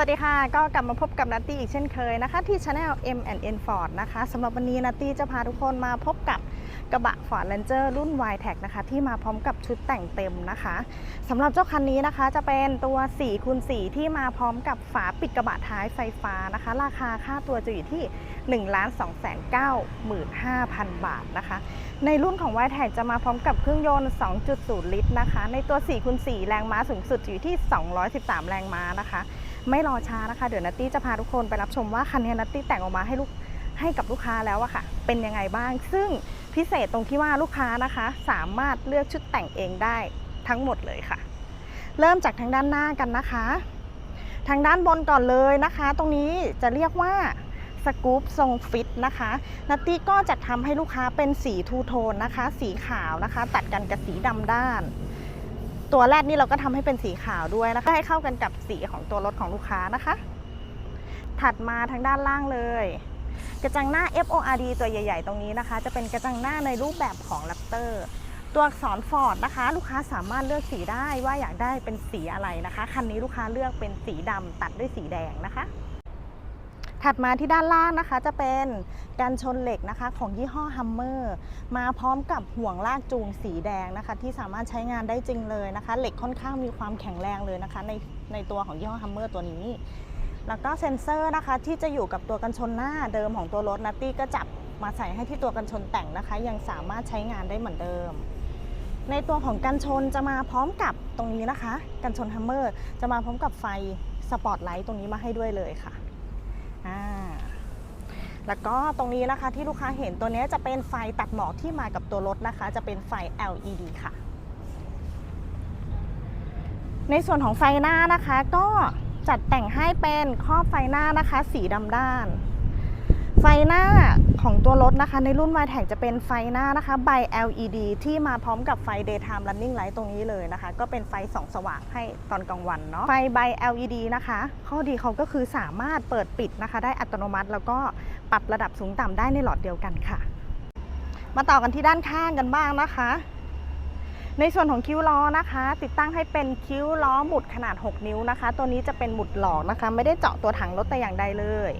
สวัสดีค่ะ ก็กลับมาพบกับนัตตี้อีกเช่นเคยนะคะ ที่ Channel M&N Ford นะคะสำหรับวันนี้นัตตี้จะพาทุกคนมาพบกับกระบะ Ford Ranger รุ่น y t e c นะคะ ที่มาพร้อมกับชุดแต่งเต็มนะคะสำหรับเจ้าคันนี้นะคะ จะเป็นตัว4คูณ4ที่มาพร้อมกับฝาปิดกระบะท้ายไฟฟ้านะคะ ราคาค่าตัวจะอยู่ที่ 1 2 9 5 0 0 0 บาทนะคะ ในรุ่นของ y t e c จะมาพร้อมกับเครื่องยนต์ 2.0 ลิตรนะคะ ในตัว4คูณ4แรงม้าสูงสุดอยู่ที่ 213 แรงม้านะคะ ไม่รอช้านะคะ เดี๋ยวนัตตี้จะพาทุกคนไปรับชมว่าคันนี้นัตตี้แต่งออกมาให้ลูกให้กับลูกค้าแล้วอะค่ะ เป็นยังไงบ้าง ซึ่งพิเศษตรงที่ว่าลูกค้านะคะ สามารถเลือกชุดแต่งเองได้ทั้งหมดเลยค่ะ เริ่มจากทางด้านหน้ากันนะคะ ทางด้านบนก่อนเลยนะคะ ตรงนี้จะเรียกว่าสกู๊ปทรงฟิตนะคะนัตตี้ก็จะทำให้ลูกค้าเป็นสีทูโทนนะคะ สีขาวนะคะ ตัดกันกับสีดำด้าน ตัวแรกนี่เราก็ทำให้เป็นสีขาวด้วยนะคะให้เข้ากันกับสีของตัวรถของลูกค้านะคะ ถัดมาทางด้านล่างเลย กระจังหน้า FORD ตัวใหญ่ ๆ ตรงนี้นะคะ จะเป็นกระจังหน้าในรูปแบบของ Raptor ตัวอักษรฟอร์ดนะคะ ลูกค้าสามารถเลือกสีได้ว่าอยากได้เป็นสีอะไรนะคะ คันนี้ลูกค้าเลือกเป็นสีดำตัดด้วยสีแดงนะคะ ถัดมาที่ด้านล่างนะคะจะเป็นการชนเหล็กนะคะของยี่ห้อ Hummer มาพร้อมกับห่วงลากจูงสีแดงนะคะ ที่สามารถใช้งานได้จริงเลยนะคะ เหล็กค่อนข้างมีความแข็งแรงเลยนะคะ ในในตัวของยี่ห้อ Hummer ตัวนี้ แล้วก็เซ็นเซอร์นะคะ ที่จะอยู่กับตัวกันชนหน้าเดิมของตัวรถนัตตี้ก็จับมาใส่ให้ที่ตัวกันชนแต่งนะคะ ยังสามารถใช้งานได้เหมือนเดิมในตัวของกันชนจะมาพร้อมกับตรงนี้นะคะ กันชน Hummer จะมาพร้อมกับไฟสปอตไลท์ตรงนี้มาให้ด้วยเลยค่ะ แล้วก็ตรงนี้นะคะที่ลูกค้าเห็นตัวนี้จะเป็นไฟตัดหมอกที่มากับตัวรถนะคะ จะเป็นไฟ LED ค่ะ ในส่วนของไฟหน้านะคะ ก็จัดแต่งให้เป็นครอบไฟหน้านะคะ สีดำด้าน ไฟหน้าของตัวรถนะคะ ในรุ่น y t e c จะเป็นไฟหน้านะคะใบ LED ที่มาพร้อมกับไฟ daytime running light ตรงนี้เลยนะคะ ก็เป็นไฟส่องสว่างให้ตอนกลางวันเนาะไฟใบ LED นะคะ ข้อดีเขาก็คือสามารถเปิดปิดนะคะ ได้อัตโนมัติ แล้วก็ปรับระดับสูงต่ำได้ในหลอดเดียวกันค่ะ มาต่อกันที่ด้านข้างกันบ้างนะคะในส่วนของคิ้วล้อนะคะ ติดตั้งให้เป็นคิ้วล้อหมุดขนาด 6 นิ้วนะคะ ตัวนี้จะเป็นหมุดหลอกนะคะ ไม่ได้เจาะตัวถังรถแต่อย่างใดเลย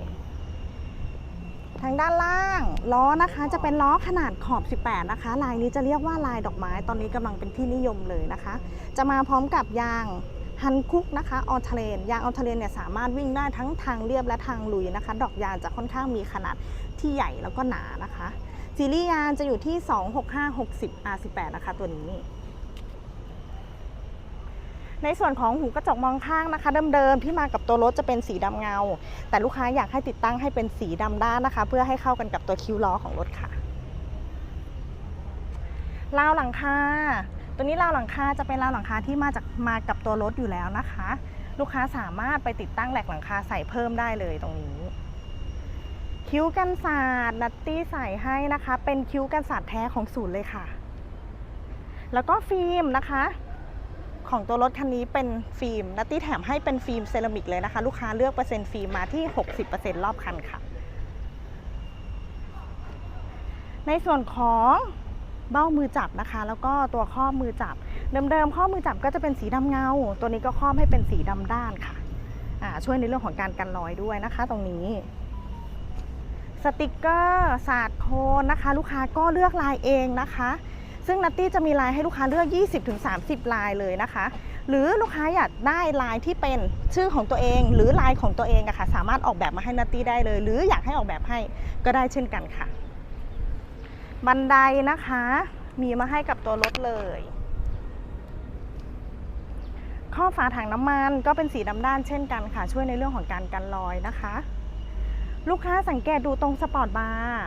ทางด้านล่างล้อนะคะจะเป็นล้อขนาดขอบ 18 นะคะ ลายนี้จะเรียกว่าลายดอกไม้ ตอนนี้กำลังเป็นที่นิยมเลยนะคะ จะมาพร้อมกับยางฮันคุกนะคะออเทเลนยางออเทเลนเนี่ยสามารถวิ่งได้ทั้งทางเรียบและทางลุยนะคะ ดอกยางจะค่อนข้างมีขนาดที่ใหญ่แล้วก็หนานะคะซีรีส์ยางจะอยู่ที่ 26560 R18 นะคะตัวนี้ ในส่วนของหูกระจกมองข้างนะคะ เดิมๆที่มากับตัวรถจะเป็นสีดำเงา แต่ลูกค้าอยากให้ติดตั้งให้เป็นสีดำด้านนะคะ เพื่อให้เข้ากันกับตัวคิ้วล้อของรถค่ะราวหลังคาตัวนี้ราวหลังคาจะเป็นราวหลังคาที่มาจากมากับตัวรถอยู่แล้วนะคะ ลูกค้าสามารถไปติดตั้งแหลกหลังคาใส่เพิ่มได้เลยตรงนี้ คิ้วกันศาสตร์นัตตี้ใส่ให้นะคะ เป็นคิ้วกันศาสตร์แท้ของศูนย์เลยค่ะ แล้วก็ฟิล์มนะคะ ของตัวรถคันนี้เป็นฟิล์มนัตตี้แถมให้เป็นฟิล์มเซรามิกเลยนะคะ ลูกค้าเลือกเปอร์เซ็นต์ฟิล์มมาที่ 60%รอบคันค่ะ ในส่วนของเบ้ามือจับนะคะ แล้วก็ตัวข้อมือจับ เดิมๆข้อมือจับก็จะเป็นสีดำเงา ตัวนี้ก็ครอบให้เป็นสีดำด้านค่ะช่วยในเรื่องของการกันรอยด้วยนะคะ ตรงนี้ สติกเกอร์ศาสตร์โคนนะคะ ลูกค้าก็เลือกลายเองนะคะ ซึ่งนัตตี้จะมีลายให้ลูกค้าเลือก 20-30 ลายเลยนะคะ หรือลูกค้าอยากได้ลายที่เป็นชื่อของตัวเอง หรือลายของตัวเองอะค่ะสามารถออกแบบมาให้นัตตี้ได้เลย หรืออยากให้ออกแบบให้ก็ได้เช่นกันค่ะ บันไดนะคะ มีมาให้กับตัวรถเลยข้อฝาถังน้ำมันก็เป็นสีดำด้านเช่นกันค่ะ ช่วยในเรื่องของการกันรอยนะคะ ลูกค้าสังเกตดูตรงสปอร์ตบาร์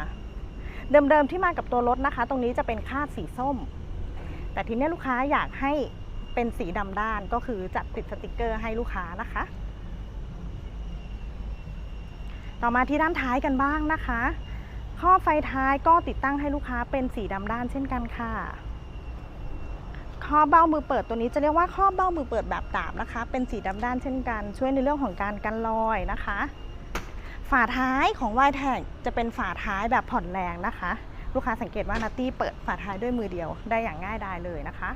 เดิมๆที่มากับตัวรถนะคะ ตรงนี้จะเป็นคาดสีส้ม แต่ทีนี้ลูกค้าอยากให้เป็นสีดำด้านก็คือจัดติดสติกเกอร์ให้ลูกค้านะคะ ต่อมาที่ด้านท้ายกันบ้างนะคะ ข้อไฟท้ายก็ติดตั้งให้ลูกค้าเป็นสีดำด้านเช่นกันค่ะข้อเบ้ามือเปิดตัวนี้จะเรียกว่าข้อเบ้ามือเปิดแบบดาบนะคะ เป็นสีดำด้านเช่นกัน ช่วยในเรื่องของการกันรอยนะคะ ฝาท้ายของ y t a g จะเป็นฝาท้ายแบบผ่อนแรงนะคะ ลูกค้าสังเกตว่านัตตี้เปิดฝาท้ายด้วยมือเดียวได้อย่างง่ายดายเลยนะคะ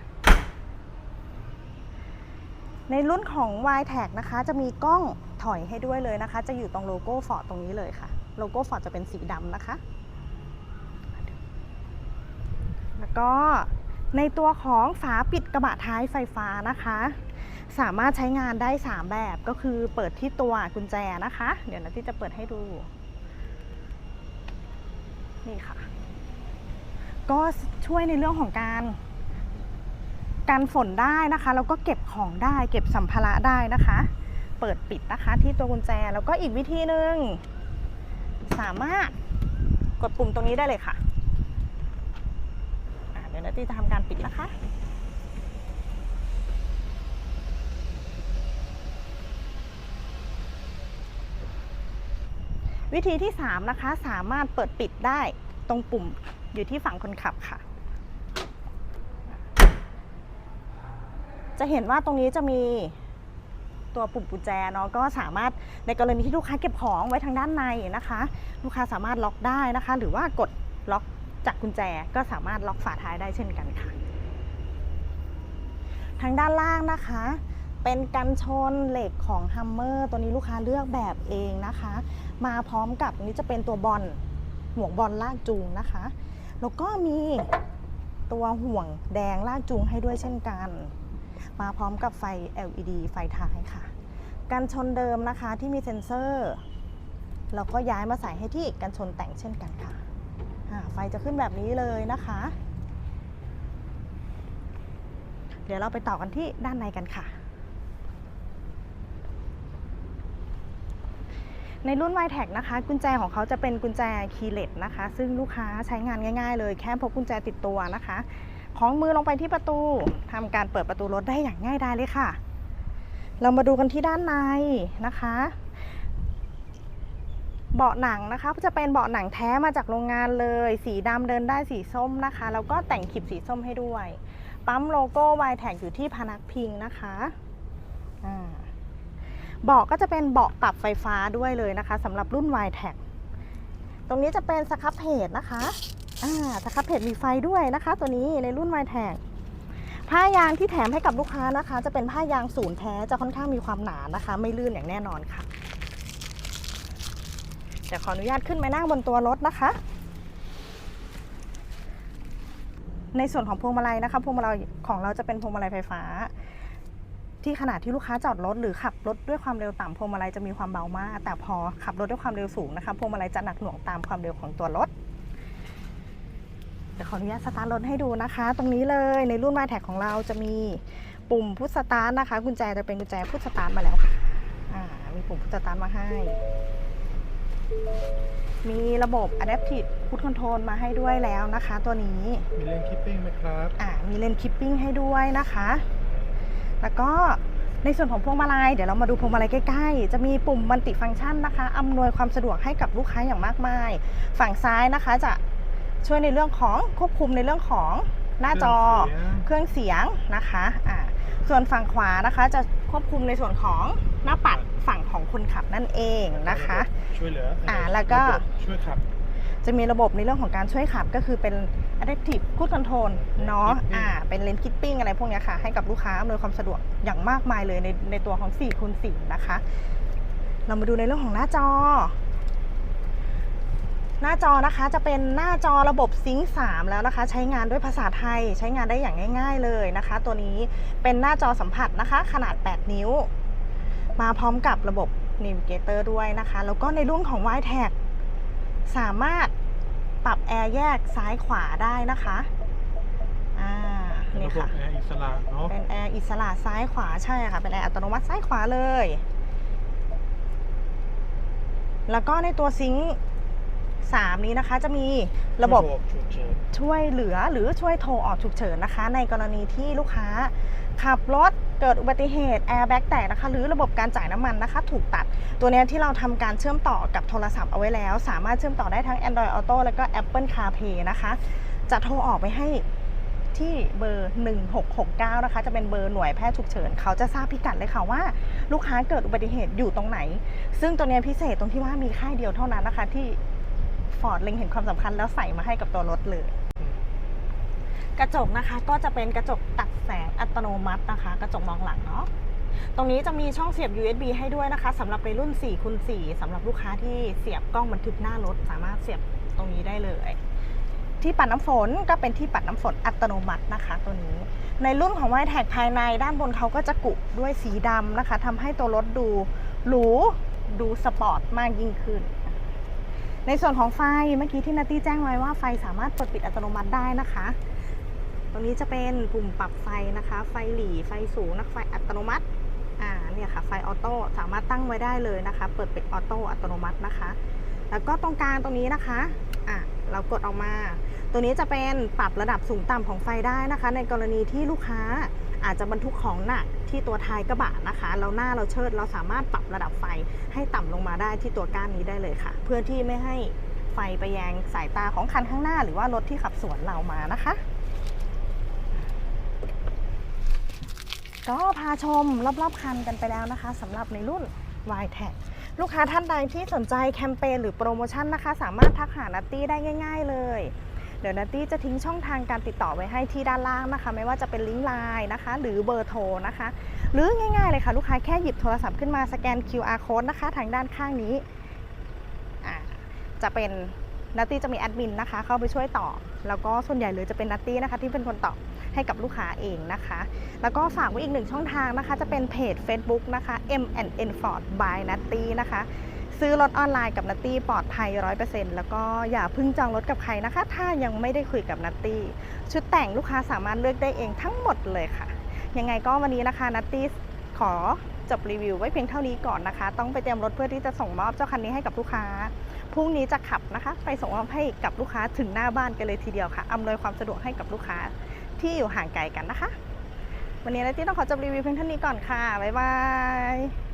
ในรุ่นของ y t a g นะคะ จะมีกล้องถอยให้ด้วยเลยนะคะ จะอยู่ตรงโลโก้ฟอร์ดตรงนี้เลยค่ะ โลโก้ฟอร์ดจะเป็นสีดำนะคะ แล้วก็ในตัวของฝาปิดกระบะท้ายไฟฟ้านะคะ สามารถใช้งานได้ 3 แบบก็คือเปิดที่ตัวกุญแจนะคะ เดี๋ยวนะที่จะเปิดให้ดู นี่ค่ะ ก็ช่วยในเรื่องของการกันฝนได้นะคะแล้วก็เก็บของได้เก็บสัมภาระได้นะคะ เปิดปิดนะคะที่ตัวกุญแจแล้วก็อีกวิธีหนึ่งสามารถกดปุ่มตรงนี้ได้เลยค่ะะเดี๋ยวนาตีจะทำการปิดนะคะ วิธีที่ 3 นะคะ สามารถเปิดปิดได้ตรงปุ่มอยู่ที่ฝั่งคนขับค่ะ จะเห็นว่าตรงนี้จะมีตัวปุ่มกุญแจเนาะก็สามารถในกรณีที่ลูกค้าเก็บของไว้ทางด้านในนะคะ ลูกค้าสามารถล็อกได้นะคะ หรือว่ากดล็อกจากกุญแจก็สามารถล็อกฝาท้ายได้เช่นกันค่ะ ทางด้านล่างนะคะ เป็นกันชนเหล็กของฮัมเมอร์ตัวนี้ลูกค้าเลือกแบบเองนะคะ มาพร้อมกับนี้จะเป็นตัวบอลห่วงบอลลากจูงนะคะ แล้วก็มีตัวห่วงแดงลากจูงให้ด้วยเช่นกัน มาพร้อมกับไฟ LED ไฟท้ายค่ะ กันชนเดิมนะคะที่มีเซ็นเซอร์เราก็ย้ายมาใส่ให้ที่กันชนแต่งเช่นกันค่ะ ไฟจะขึ้นแบบนี้เลยนะคะ เดี๋ยวเราไปต่อกันที่ด้านในกันค่ะ ในรุ่น y t e c นะคะ กุญแจของเขาจะเป็นกุญแจคีย์เลสนะคะ ซึ่งลูกค้าใช้งานง่าย ๆ เลยแค่พกกุญแจติดตัวนะคะคล้องมือลงไปที่ประตูทำการเปิดประตูรถได้อย่างง่ายดายเลยค่ะ เรามาดูกันที่ด้านในนะคะ เบาะหนังนะคะจะเป็นเบาะหนังแท้มาจากโรงงานเลย สีดำเดินได้สีส้มนะคะ แล้วก็แต่งขีดสีส้มให้ด้วย ปั๊มโลโก้ y t e c อยู่ที่พนักพิงนะคะอ่า เบาะก็จะเป็นเบาะปรับไฟฟ้าด้วยเลยนะคะสำหรับรุ่น y t e c ตรงนี้จะเป็นสครับเพจนะคะอ่าสครับเพจมีไฟด้วยนะคะ ตัวนี้ในรุ่น y t e c ผ้ายางที่แถมให้กับลูกค้านะคะ จะเป็นผ้ายางศูนย์แท้จะค่อนข้างมีความหนานะคะ ไม่ลื่นอย่างแน่นอนค่ะเดี๋ยวขออนุญาตขึ้นมานั่งบนตัวรถนะคะ ในส่วนของพวงมาลัยนะคะพวงมาลัยของเราจะเป็นพวงมาลัยไฟฟ้า ที่ขณะที่ลูกค้าจอดรถหรือขับรถด้วยความเร็วต่ำพวงมาลัยจะมีความเบามาก แต่พอขับรถด้วยความเร็วสูงนะคะพวงมาลัยจะหนักหน่วงตามความเร็วของตัวรถเดี๋ยวขออนุญาตสตาร์ทรถให้ดูนะคะ ตรงนี้เลยในรุ่น y t แท็ของเราจะมีปุ่มพุทสตาร์ทนะคะ กุญแจจะเป็นกุญแจพุทสตาร์ทมาแล้วค่ะอ่ามีปุ่มพุทสตาร์ทมาให้ มีระบบ Adaptive Cruise Control มาให้ด้วยแล้วนะคะ ตัวนี้ มีเลนคิปปิ้งไหมครับ อ่ามีเลนคิปปิ้งให้ด้วยนะคะ แล้วก็ในส่วนของพวงมาลัยเดี๋ยวเรามาดูพวงมาลัยใกล้ๆ จะมีปุ่มมัลติฟังก์ชันนะคะอำนวยความสะดวกให้กับลูกค้าอย่างมากมาย ฝั่งซ้ายนะคะจะช่วยในเรื่องของควบคุมในเรื่องของหน้าจอเครื่องเสียงนะคะอ่าส่วนฝั่งขวานะคะจะควบคุมในส่วนของหน้าปัดฝั่งของคนขับนั่นเองนะคะ ช่วยเหลืออ่าแล้วก็ระบบช่วยขับ จะมีระบบในเรื่องของการช่วยขับก็คือเป็น Adaptive Cruise Control เนาะ Keeping อ่า เป็นเลนคิปปิ้งอะไรพวกเนี้ยค่ะ ให้กับลูกค้าอำนวยความสะดวกอย่างมากมายเลยในในตัวของ4คูณ4นะคะ เรามาดูในเรื่องของหน้าจอ หน้าจอนะคะจะเป็นหน้าจอระบบซิงค์3แล้วนะคะ ใช้งานด้วยภาษาไทย ใช้งานได้อย่างง่าย ๆเลยนะคะ ตัวนี้เป็นหน้าจอสัมผัสนะคะ ขนาด 8 นิ้ว มาพร้อมกับระบบ Navigator ด้วยนะคะ แล้วก็ในรุ่นของ y t a g สามารถ ปรับแอร์แยกซ้ายขวาได้นะคะ อ่าเป็นนี่ระบบค่ะ แอร์อิสระเนาะ เป็นแอร์อิสระซ้ายขวาใช่ค่ะ เป็นแอร์อัตโนมัติซ้ายขวาเลย แล้วก็ในตัวซิงค์สามนี้นะคะ จะมีระบบฉุกเฉินช่วยเหลือหรือช่วยโทรออกฉุกเฉินนะคะ ในกรณีที่ลูกค้า ขับรถเกิดอุบัติเหตุแอร์แบ็กแตกนะคะหรือระบบการจ่ายน้ำมันนะคะ ถูกตัด ตัวนี้ที่เราทำการเชื่อมต่อกับโทรศัพท์เอาไว้แล้ว สามารถเชื่อมต่อได้ทั้ง Android Auto แล้วก็ Apple CarPlay นะคะ จะโทรออกไปให้ที่เบอร์ 1669 นะคะ จะเป็นเบอร์หน่วยแพทย์ฉุกเฉิน เขาจะทราบพิกัดเลยค่ะว่า ลูกค้าเกิดอุบัติเหตุอยู่ตรงไหน ซึ่งตัวนี้พิเศษตรงที่ว่ามีค่ายเดียวเท่านั้นนะคะที่ฟอร์ดเล็งเห็นความสำคัญแล้วใส่มาให้กับตัวรถเลย กระจกนะคะก็จะเป็นกระจกตัดแสงอัตโนมัตินะคะ กระจกมองหลังเนาะตรงนี้จะมีช่องเสียบ USB ให้ด้วยนะคะสำหรับในรุ่น4คูณ4สำหรับลูกค้าที่เสียบกล้องบันทึกหน้ารถสามารถเสียบตรงนี้ได้เลย ที่ปัดน้ำฝนก็เป็นที่ปัดน้ำฝนอัตโนมัตินะคะ ตัวนี้ ในรุ่นของไวแท็กภายในด้านบนเขาก็จะกุด้วยสีดำนะคะทำให้ตัวรถดูหรูดูสปอร์ตมากยิ่งขึ้น ในส่วนของไฟเมื่อกี้ที่นาตี้แจ้งไว้ว่าไฟสามารถเปิดปิดอัตโนมัติได้นะคะ ตรงนี้จะเป็นปุ่มปรับไฟนะคะ ไฟหลีไฟสูงนะไฟอัตโนมัติ อ่า เนี่ยค่ะ ไฟออโต้สามารถตั้งไว้ได้เลยนะคะ เปิดปิดออโต้อัตโนมัตินะคะ แล้วก็ตรงกลางตรงนี้นะคะ อะ เรากดออกมา ตัวนี้จะเป็นปรับระดับสูงต่ำของไฟได้นะคะ ในกรณีที่ลูกค้าอาจจะบรรทุกของหนักที่ตัวท้ายกระบะนะคะแล้วหน้าเราเชิดเราสามารถปรับระดับไฟให้ต่ำลงมาได้ที่ตัวก้านนี้ได้เลยค่ะ เพื่อที่ไม่ให้ไฟไปแยงสายตาของคันข้างหน้า หรือว่ารถที่ขับสวนเรามานะคะ ก็พาชมรอบๆคันกันไปแล้วนะคะสำหรับในรุ่น y t e c ลูกค้าท่านใดที่สนใจแคมเปญหรือโปรโมชั่นนะคะ สามารถทักหานัตตี้ได้ง่าย ๆ เลย เดี๋ยวนัตตี้จะทิ้งช่องทางการติดต่อไว้ให้ที่ด้านล่างนะคะ ไม่ว่าจะเป็นลิงก์ไลน์นะคะ หรือเบอร์โทรนะคะ หรือง่ายๆเลยค่ะ ลูกค้าแค่หยิบโทรศัพท์ขึ้นมาสแกน QR code นะคะ ทางด้านข้างนี้จะเป็นนัตตี้จะมีแอดมินนะคะ เข้าไปช่วยตอบแล้วก็ส่วนใหญ่เลยจะเป็นนัตตี้นะคะที่เป็นคนตอบ ให้กับลูกค้าเองนะคะ แล้วก็ฝากไว้อีกหนึ่งช่องทางนะคะ จะเป็นเพจ Facebook นะคะ M N Ford by Natty นะคะ ซื้อรถออนไลน์กับนัตตี้ปลอดภัย 100%แล้วก็อย่าพึ่งจองรถกับใครนะคะ ถ้ายังไม่ได้คุยกับนัตตี้ชุดแต่งลูกค้าสามารถเลือกได้เองทั้งหมดเลยค่ะ ยังไงก็วันนี้นะคะนัตตี้ขอจบรีวิวไว้เพียงเท่านี้ก่อนนะคะ ต้องไปเตรียมรถเพื่อที่จะส่งมอบเจ้าคันนี้ให้กับลูกค้า พรุ่งนี้จะขับนะคะ ไปส่งมอบให้กับลูกค้าถึงหน้าบ้านกันเลยทีเดียวค่ะ อำนวยความสะดวกให้กับลูกค้า ที่อยู่ห่างไกลกันนะคะ วันนี้นาตี้ต้องขอจบรีวิวเพียงเท่านี้ก่อนค่ะ บ๊ายบาย